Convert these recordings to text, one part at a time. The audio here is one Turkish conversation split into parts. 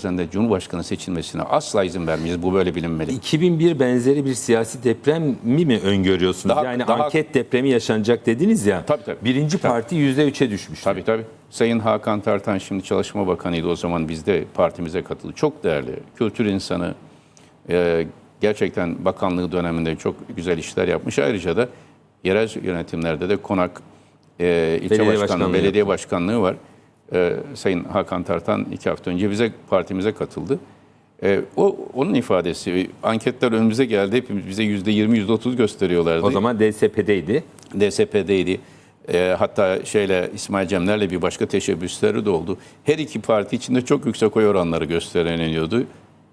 üzerinde Cumhurbaşkanı seçilmesine asla izin vermeyiz. Bu böyle bilinmeli. 2001 benzeri bir siyasi deprem mi mi öngörüyorsunuz? Daha- yani daha- anket depremi yaşanacak dediniz ya. Tabii, tabii. Birinci parti %3'e düşmüş. Tabii tabii. Sayın Hakan Tartan şimdi Çalışma Bakanıydı o zaman bizde partimize katıldı. Çok değerli, kültür insanı. Ee, gerçekten bakanlığı döneminde çok güzel işler yapmış. Ayrıca da yerel yönetimlerde de konak e, ilçe Belediye başkanlığı, başkanlığı belediye başkanlığı var. Ee, Sayın Hakan Tartan iki hafta önce bize partimize katıldı. Ee, o onun ifadesi. Anketler önümüze geldi. Hepimiz bize yüzde yirmi, yüzde otuz gösteriyorlardı. O zaman DSP'deydi. DSP'deydi. Ee, hatta şeyle İsmail Cemler'le bir başka teşebbüsleri de oldu. Her iki parti içinde çok yüksek oy oranları gösteriliyordu.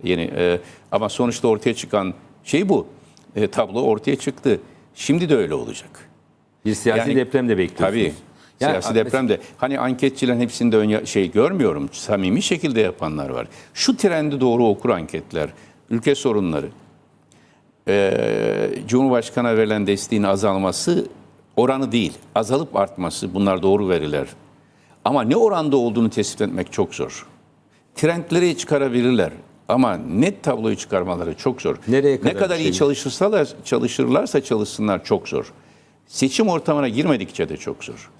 Yeni e, ama sonuçta ortaya çıkan şey bu. E, tablo ortaya çıktı. Şimdi de öyle olacak. Bir siyasi Yani- deprem de bekliyorsunuz. Tabii. Yani Siyasi depremde hani anketçilerin hepsinde ön şey görmüyorum. Samimi şekilde yapanlar var. Şu trendi doğru okur anketler. Ülke sorunları. Ee, Cumhurbaşkanı'na verilen desteğin azalması oranı değil. Azalıp artması bunlar doğru veriler. Ama ne oranda olduğunu tespit etmek çok zor. Trendleri çıkarabilirler. Ama net tabloyu çıkarmaları çok zor. Nereye kadar ne kadar bir iyi şey? çalışırsalar, çalışırlarsa çalışsınlar çok zor. Seçim ortamına girmedikçe de çok zor.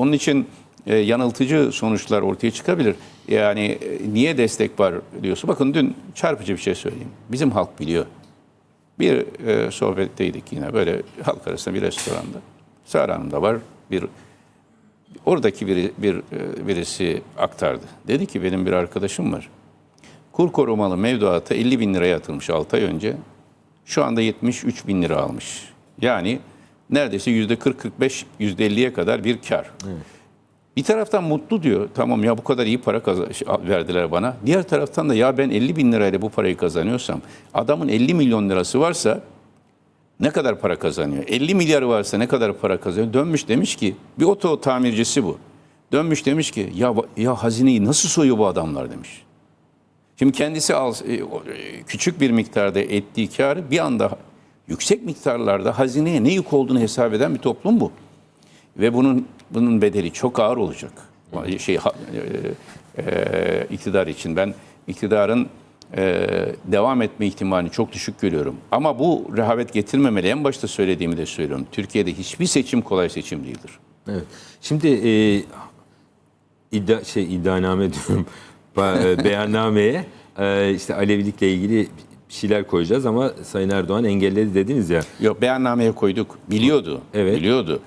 Onun için e, yanıltıcı sonuçlar ortaya çıkabilir. Yani e, niye destek var diyorsun. Bakın dün çarpıcı bir şey söyleyeyim. Bizim halk biliyor. Bir e, sohbetteydik yine böyle halk arasında bir restoranda. Sara Hanım da var. Bir oradaki biri, bir e, birisi aktardı. Dedi ki benim bir arkadaşım var. Kur korumalı mevduata 50 bin liraya atılmış 6 ay önce. Şu anda 73 bin lira almış. Yani neredeyse yüzde 40-45, yüzde 50'ye kadar bir kar. Bir taraftan mutlu diyor. Tamam ya bu kadar iyi para şey, verdiler bana. Diğer taraftan da ya ben 50 bin lirayla bu parayı kazanıyorsam adamın 50 milyon lirası varsa ne kadar para kazanıyor? 50 milyar varsa ne kadar para kazanıyor? Dönmüş demiş ki bir oto tamircisi bu. Dönmüş demiş ki ya ya hazineyi nasıl soyuyor bu adamlar demiş. Şimdi kendisi al, e, e, küçük bir miktarda ettiği karı bir anda yüksek miktarlarda hazineye ne yük olduğunu hesap eden bir toplum bu. Ve bunun bunun bedeli çok ağır olacak. Şey e, e, iktidar için ben iktidarın e, devam etme ihtimalini çok düşük görüyorum. Ama bu rehavet getirmemeli. En başta söylediğimi de söylüyorum. Türkiye'de hiçbir seçim kolay seçim değildir. Evet. Şimdi e, iddia şey iddianame diyorum. E, beyannameye e, işte Alevilikle ilgili bir şeyler koyacağız ama Sayın Erdoğan engelledi dediniz ya. Yok beyannameye koyduk. Biliyordu. Evet. Biliyordu.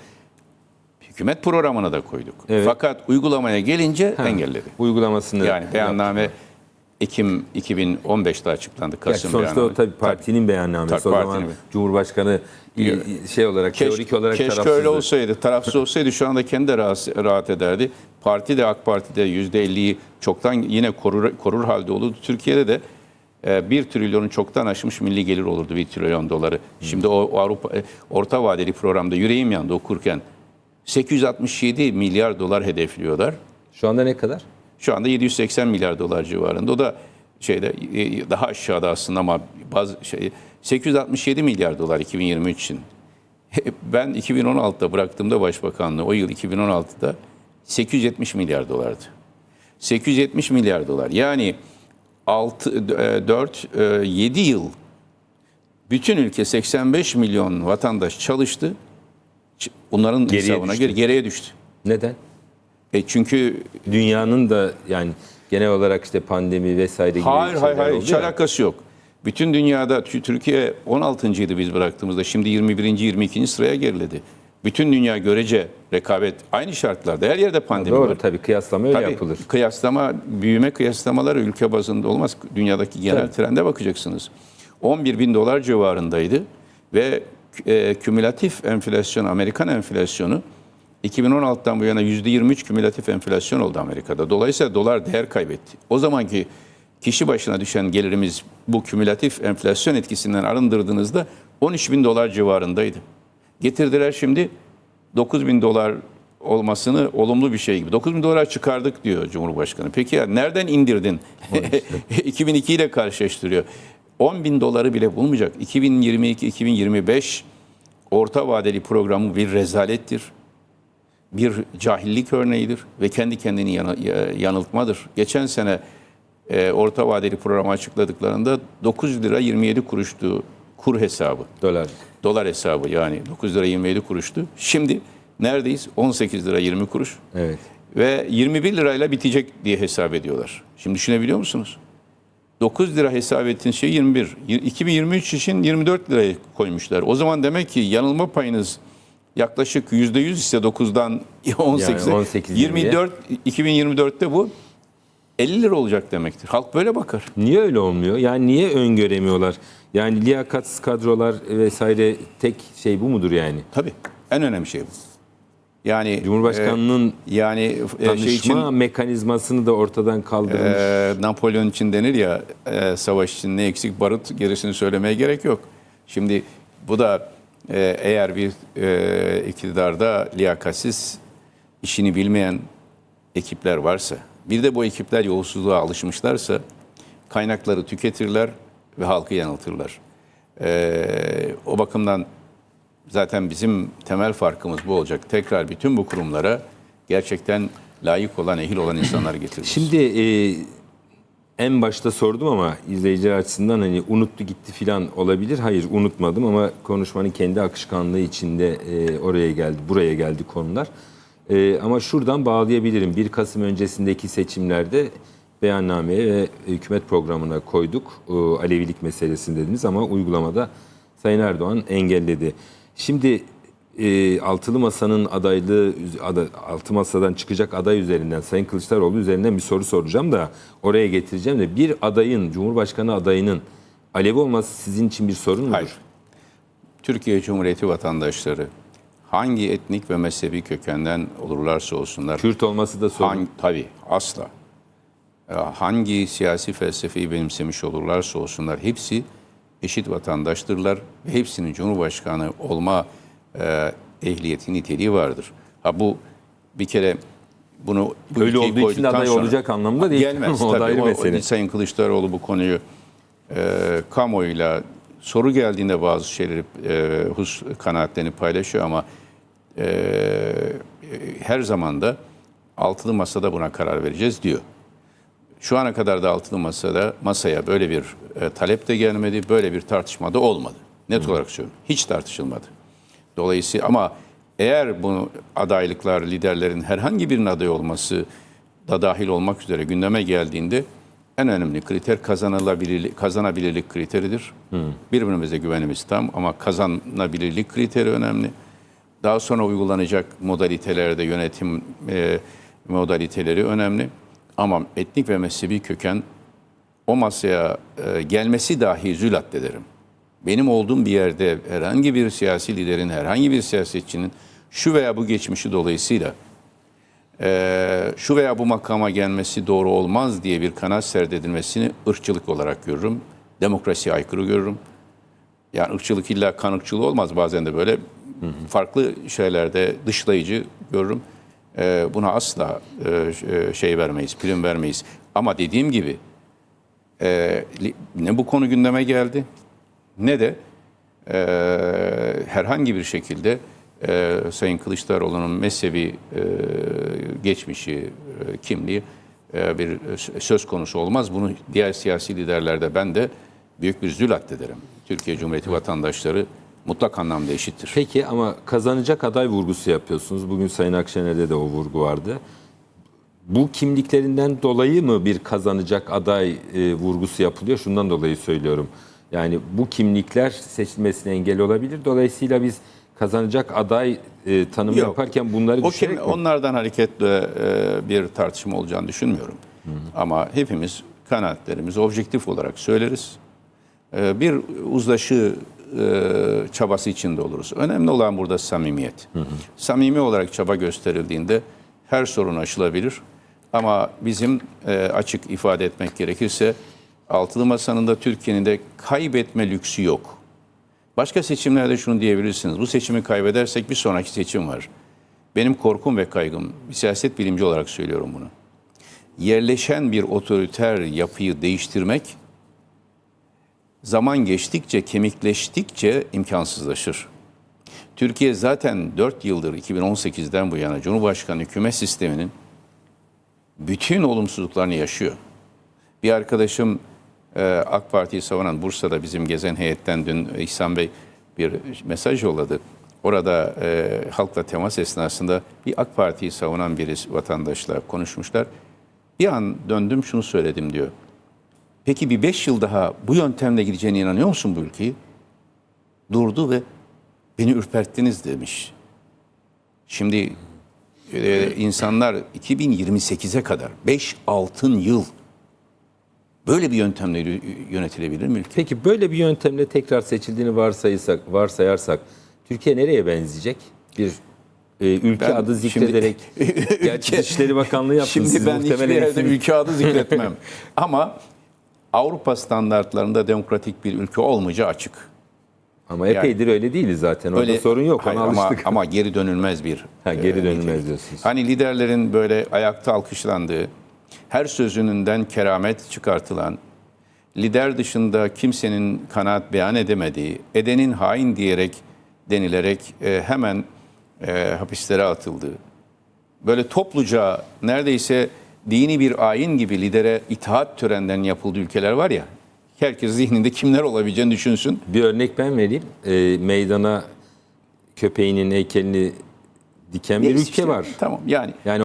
Hükümet programına da koyduk. Evet. Fakat uygulamaya gelince engelledi. Uygulamasını Yani beyanname Ekim 2015'te açıklandı. Kasım sonuçta o beyanname. tabii partinin beyannamesi. Tabii, o zaman partinin. Cumhurbaşkanı i- i- şey olarak Keşke, teorik olarak keşke tarafsızdı. öyle olsaydı, tarafsız olsaydı şu anda kendi de rahat, rahat ederdi. Parti de AK Parti'de %50'yi çoktan yine korur, korur halde olurdu. Türkiye'de de 1 trilyonu çoktan aşmış milli gelir olurdu 1 trilyon doları. Şimdi o, o Avrupa e, orta vadeli programda yüreğim yandı okurken 867 milyar dolar hedefliyorlar. Şu anda ne kadar? Şu anda 780 milyar dolar civarında. O da şeyde e, daha aşağıda aslında ama bazı şey 867 milyar dolar 2023 için. Ben 2016'da bıraktığımda başbakanlığı o yıl 2016'da 870 milyar dolardı. 870 milyar dolar. Yani 6 4 7 yıl bütün ülke 85 milyon vatandaş çalıştı. Bunların Geriye hesabına düştü. geriye düştü. Neden? E çünkü Dünyanın da yani genel olarak işte pandemi vesaire gibi Hayır hayır hayır hiç ya. alakası yok. Bütün dünyada Tü- Türkiye 16.ydı biz bıraktığımızda. Şimdi 21. 22. sıraya geriledi. Bütün dünya görece rekabet aynı şartlarda. Her yerde pandemi Doğru var. tabii kıyaslama öyle Tabii, yapılır. Kıyaslama, büyüme kıyaslamaları ülke bazında olmaz. Dünyadaki genel Tabii. trende bakacaksınız. 11 bin dolar civarındaydı ve e, kümülatif enflasyon, Amerikan enflasyonu 2016'dan bu yana %23 kümülatif enflasyon oldu Amerika'da. Dolayısıyla dolar değer kaybetti. O zamanki kişi başına düşen gelirimiz bu kümülatif enflasyon etkisinden arındırdığınızda 13 bin dolar civarındaydı. Getirdiler şimdi 9 bin dolar olmasını olumlu bir şey gibi. 9 bin dolar çıkardık diyor Cumhurbaşkanı. Peki ya nereden indirdin? 2002 ile karşılaştırıyor. 10 bin doları bile bulmayacak. 2022-2025 orta vadeli programı bir rezalettir. Bir cahillik örneğidir ve kendi kendini yanıltmadır. Geçen sene e, orta vadeli programı açıkladıklarında 9 lira 27 kuruştu kur hesabı. Dolar. Dolar hesabı yani 9 lira 27 kuruştu. Şimdi neredeyiz? 18 lira 20 kuruş Evet. ve 21 lirayla bitecek diye hesap ediyorlar. Şimdi düşünebiliyor musunuz? 9 lira hesap ettiğiniz şey 21. Y- 2023 için 24 liraya koymuşlar. O zaman demek ki yanılma payınız yaklaşık %100 ise 9'dan 18'e. 18 24 2024'te bu 50 lira olacak demektir. Halk böyle bakar. Niye öyle olmuyor? Yani niye öngöremiyorlar? Yani liyakatsız kadrolar vesaire tek şey bu mudur yani? Tabii. En önemli şey bu. Yani Cumhurbaşkanının e, yani e, tanışma şey için mekanizmasını da ortadan kaldırmış. Ee, Napolyon için denir ya e, savaş için ne eksik barut gerisini söylemeye gerek yok. Şimdi bu da e, eğer bir e, iktidarda liyakatsiz işini bilmeyen ekipler varsa bir de bu ekipler yolsuzluğa alışmışlarsa kaynakları tüketirler ve halkı yanıltırlar. Ee, o bakımdan zaten bizim temel farkımız bu olacak. Tekrar bütün bu kurumlara gerçekten layık olan, ehil olan insanlar getiririz. Şimdi e, en başta sordum ama izleyiciler açısından hani unuttu gitti filan olabilir. Hayır unutmadım ama konuşmanın kendi akışkanlığı içinde e, oraya geldi, buraya geldi konular. E, ama şuradan bağlayabilirim. 1 Kasım öncesindeki seçimlerde beyannameye ve hükümet programına koyduk. E, Alevilik meselesini dediniz ama uygulamada Sayın Erdoğan engelledi. Şimdi e, altılı masanın adaylığı ada, altı masadan çıkacak aday üzerinden Sayın Kılıçdaroğlu üzerinden bir soru soracağım da oraya getireceğim de bir adayın Cumhurbaşkanı adayının Alevi olması sizin için bir sorun mudur? Hayır. Türkiye Cumhuriyeti vatandaşları hangi etnik ve mezhebi kökenden olurlarsa olsunlar, Kürt olması da sorun. hangi, tabii asla, hangi siyasi felsefeyi benimsemiş olurlarsa olsunlar hepsi eşit vatandaştırlar ve hepsinin Cumhurbaşkanı olma e, ehliyeti niteliği vardır. Ha bu bir kere bunu bu Öyle olduğu için aday sonra- olacak anlamda değil. Gelmez O tabii. o mesele. Sayın Kılıçdaroğlu bu konuyu e, kamuoyuyla soru geldiğinde bazı şeyleri e, hus kanaatlerini paylaşıyor ama e, her zaman da altılı masada buna karar vereceğiz diyor. Şu ana kadar da altılı masada masaya böyle bir e, talep de gelmedi, böyle bir tartışma da olmadı. Net olarak söylüyorum. Hiç tartışılmadı. Dolayısıyla ama eğer bu adaylıklar liderlerin herhangi birinin aday olması da dahil olmak üzere gündeme geldiğinde en önemli kriter kazanılabilirlik, kazanabilirlik kriteridir. Birbirimize güvenimiz tam ama kazanabilirlik kriteri önemli. Daha sonra uygulanacak modalitelerde yönetim e, modaliteleri önemli. Ama etnik ve mezhebi köken o masaya e, gelmesi dahi zül addederim. Benim olduğum bir yerde herhangi bir siyasi liderin, herhangi bir siyasetçinin şu veya bu geçmişi dolayısıyla e, şu veya bu makama gelmesi doğru olmaz diye bir kanaat serdedilmesini ırkçılık olarak görürüm. Demokrasiye aykırı görürüm. Yani ırkçılık illa kan ırkçılığı olmaz bazen de böyle farklı şeylerde dışlayıcı görürüm. Ee, buna asla e, ş- şey vermeyiz, prim vermeyiz. Ama dediğim gibi e, ne bu konu gündeme geldi ne de e, herhangi bir şekilde e, Sayın Kılıçdaroğlu'nun mezhebi e, geçmişi, e, kimliği e, bir söz konusu olmaz. Bunu diğer siyasi liderlerde ben de büyük bir zül addederim. Türkiye Cumhuriyeti vatandaşları mutlak anlamda eşittir. Peki ama kazanacak aday vurgusu yapıyorsunuz. Bugün Sayın Akşener'de de o vurgu vardı. Bu kimliklerinden dolayı mı bir kazanacak aday e, vurgusu yapılıyor? Şundan dolayı söylüyorum. Yani bu kimlikler seçilmesine engel olabilir. Dolayısıyla biz kazanacak aday e, tanımı Yok. yaparken bunları O kim, mi? onlardan hareketle e, bir tartışma olacağını düşünmüyorum. Ama hepimiz kanaatlerimizi objektif olarak söyleriz. E, bir uzlaşı e, çabası içinde oluruz. Önemli olan burada samimiyet. Samimi olarak çaba gösterildiğinde her sorun aşılabilir. Ama bizim e, açık ifade etmek gerekirse altılı masanın da Türkiye'nin de kaybetme lüksü yok. Başka seçimlerde şunu diyebilirsiniz. Bu seçimi kaybedersek bir sonraki seçim var. Benim korkum ve kaygım, bir siyaset bilimci olarak söylüyorum bunu. Yerleşen bir otoriter yapıyı değiştirmek zaman geçtikçe, kemikleştikçe imkansızlaşır. Türkiye zaten 4 yıldır 2018'den bu yana Cumhurbaşkanı hükümet sisteminin bütün olumsuzluklarını yaşıyor. Bir arkadaşım e, AK Parti'yi savunan Bursa'da bizim gezen heyetten dün İhsan Bey bir mesaj yolladı. Orada e, halkla temas esnasında bir AK Parti'yi savunan birisi vatandaşla konuşmuşlar. Bir an döndüm şunu söyledim diyor. Peki bir beş yıl daha bu yöntemle gideceğine inanıyor musun bu ülkeyi? Durdu ve beni ürperttiniz demiş. Şimdi e, insanlar 2028'e kadar 5 altın yıl böyle bir yöntemle yö- yönetilebilir mi? Peki böyle bir yöntemle tekrar seçildiğini varsayırsak, varsayarsak Türkiye nereye benzeyecek? Bir e, ülke Ben adı şimdi- zikrederek Gerçi Ülke- Dışişleri Bakanlığı yaptınız. Şimdi Siz ben hiçbir yerde ülke adı zikretmem. Ama Avrupa standartlarında demokratik bir ülke olmayacağı açık. Ama epeydir öyle değiliz zaten. Orada sorun yok. Hayır, ama, ama geri dönülmez bir. Ha, geri e, dönülmez diyorsunuz. Hani liderlerin böyle ayakta alkışlandığı, her sözününden keramet çıkartılan, lider dışında kimsenin kanaat beyan edemediği, edenin hain diyerek denilerek e, hemen e, hapislere atıldığı, böyle topluca neredeyse dini bir ayin gibi lidere itaat törenlerinin yapıldığı ülkeler var ya, herkes zihninde kimler olabileceğini düşünsün. Bir örnek ben vereyim. E, meydana köpeğinin heykelini diken bir Neyse ülke işte, var. Tamam yani Yani